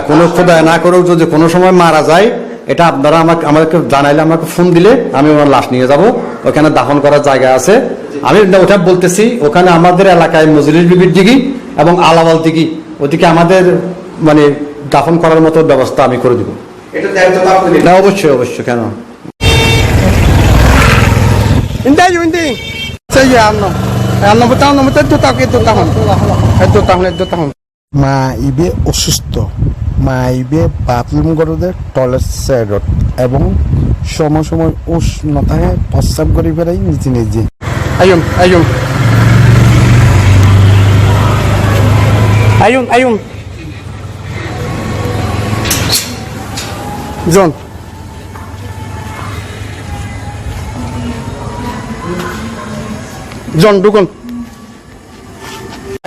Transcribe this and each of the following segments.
কোনো খোদা না করেও যদি কোনো সময় মারা যায় এটা আপনারা আমাকে আমাকে জানাইলে আমাকে ফোন দিলে আমি ওনার লাশ নিয়ে যাব। ওখানে দাফন করার জায়গা আছে। আমি ওটা বলতেছি ওখানে আমাদের এলাকায় মজলিস বিবির দিঘি এবং আলাওয়াল দিঘি ওদিকে আমাদের মানে দাফন করার মতো ব্যবস্থা আমি করে দিব। না অবশ্যই অবশ্যই কেন? iyo, ano? Ano মা ইবে অসুস্থ। মা ইবে বাথরুম গরদের টয়লেট সাইড এবং সময় সময় উষ্ণতায় প্রস্রাব করে ফেরাই নিজে নিজে। আয়ুম আয়ুম। আয়ুম আয়ুম। জন। জন, ঢুকুন।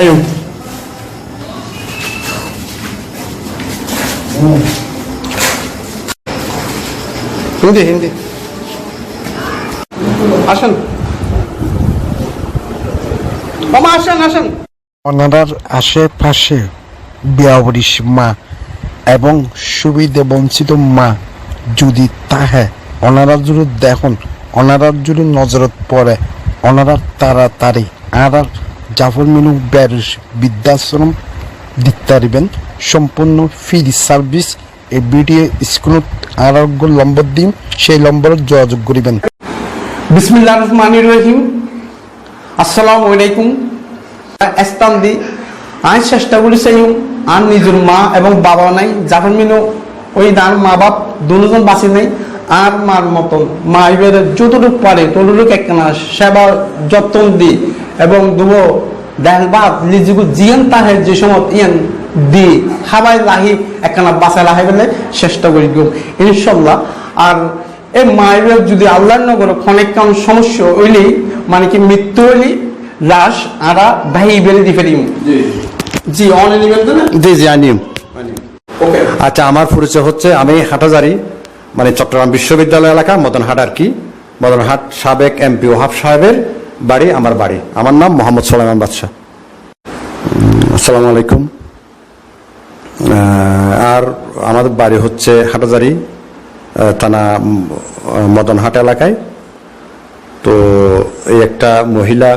আয়ুম। Hindi. Asan? Mama, asan, asan? ওনারার আশেপাশে বেয়াবরিশ মা এবং সুবিধে বঞ্চিত মা যদি তাহে ওনারা যদি দেখুন ওনারা যদি নজরত পড়ে ওনারা তাড়াতাড়ি আর আর জাফর মিনু ব্যারিস বৃদ্ধাশ্রম দিতে পারিবেন সম্পূর্ণ ফ্রি সার্ভিস এই ভিডিও স্ক্রিনত আরোগ্য নম্বর দিন, সেই নম্বরে যোগাযোগ করিবেন। বিসমিল্লাহ রহমানির রহিম। আসসালামু আলাইকুম। এস্তান দি, আমি চেষ্টা করেছি আর নিজের মা এবং বাবা নাই যাদের মিনো ওই দান মা বাপ দুজন বাঁচি নাই, আর মার মতন। মা এবার যতটুক পারে ততটুক একখানা সেবা যত্ন দি এবং দুব দেখবাদ নিজেকে জিয়ান তাহের যে সময় ইয়ান দি হাবাই লাহি একখানা বাঁচা লাহি বলে চেষ্টা করি গো ইনশাল্লাহ আর এই মায়ের যদি আল্লাহর নগর অনেক কাম সমস্যা হইলে মানে কি মৃত্যু হইলে লাশ আরা ভাই বেলে দি ফেরিম জি। অন নিবেন তো না? জি জি আনিম। আচ্ছা আমার পরিচয় হচ্ছে আমি হাটাজারি মানে চট্টগ্রাম বিশ্ববিদ্যালয় এলাকা মদনহাট আর কি। মদনহাট সাবেক এমপি ওহাব সাহেবের বাড়ি আমার বাড়ি। আমার নাম মোহাম্মদ সোলাইমান বাদশাহ। আসসালামু আলাইকুম। আর আমাদের বাড়ি হচ্ছে হাটাজারি থানা মদনহাট এলাকায়। তো এই একটা মহিলা,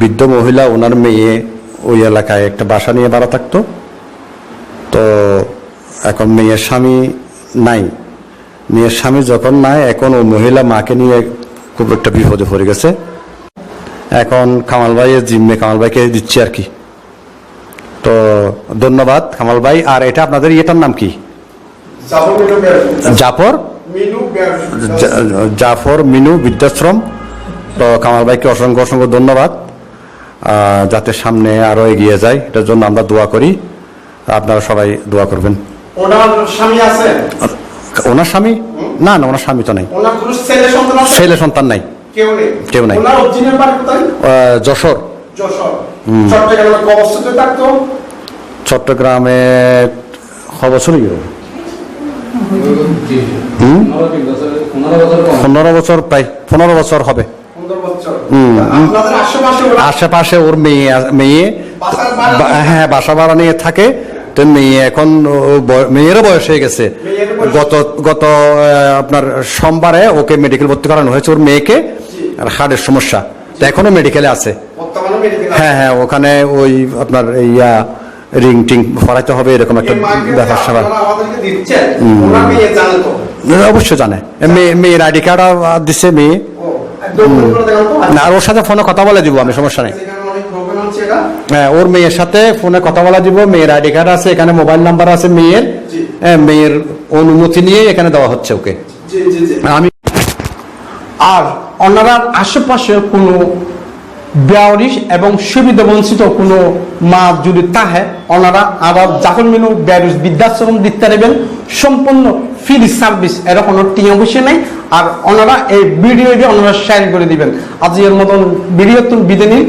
বৃদ্ধ মহিলা, ওনার মেয়ে ওই এলাকায় একটা বাসা নিয়ে ভাড়া থাকতো। তো এখন মেয়ের স্বামী নাই। মেয়ের স্বামী যখন নাই, এখন ও মহিলা মাকে নিয়ে খুব একটা বিপদে পড়ে গেছে। এখন কামাল ভাইয়ের জিম্মে কামাল ভাইকে দিচ্ছি আর কি। তো ধন্যবাদ কামাল ভাই। আর এটা আপনাদের ইয়েটার নাম কি? জাফর জাফর? মিনু বৃদ্ধাশ্রম। তো কামাল ভাইকে অসংখ্য অসংখ্য ধন্যবাদ। যাতে সামনে আরও এগিয়ে যায় এটার জন্য আমরা দোয়া করি। আপনারা সবাই দোয়া করবেন। ওনার স্বামী আছে? ওনার স্বামী? না না ওনার স্বামী তো নাই। ছেলে সন্তান নাই। কেউ নেই। কেউ নাই। যশোর। চট্টগ্রামে ক বছর ধরে থাকতো। চট্টগ্রামে ছ বছর গেল পনেরো বছর প্রায় পনেরো বছর হবে। আশেপাশে ওর মেয়ে মেয়ে। হ্যাঁ বাসা ভাড়া নিয়ে থাকে। তো মেয়ে এখন মেয়েরও বয়স হয়ে গেছে। গত গত আপনার সোমবারে ওকে মেডিকেল ভর্তি করানো হয়েছে ওর মেয়েকে। আর হার্টের সমস্যা। তো এখনও মেডিকেলে আছে। হ্যাঁ হ্যাঁ ওখানে ওই আপনার ইয়া রিং টিং ফরাইতে হবে এরকম একটা ব্যাপার স্যাপার অবশ্যই জানে মেয়ে মেয়ের আইডি কার্ড দিচ্ছে মেয়ে। না আর ওর সাথে ফোনে কথা বলে দিব আমি সমস্যা নেই। হ্যাঁ ওর মেয়ের সাথে ফোনে কথা বলা দিব মেয়ের আইডি কার্ড আছে এখানে মোবাইল নাম্বার আছে মেয়ের। হ্যাঁ, মেয়ের অনুমতি নিয়ে এখানে দেওয়া হচ্ছে ওকে। জি জি জি। আমি আর ওনারা আশেপাশে কোনো বেয়ারিশ এবং সুবিধা বঞ্চিত কোনো মা যদি তাহে, ওনারা আবার জাফর মিনু বেয়ারিশ বৃদ্ধাশ্রম দিতে নেবেন, সম্পূর্ণ ফ্রি সার্ভিস এর কোনো টিয়া বসে নেই, আর ওনারা এই ভিডিও ওনারা শেয়ার করে দিবেন। আজকের মতন ভিডিও তুমি বিদে নিন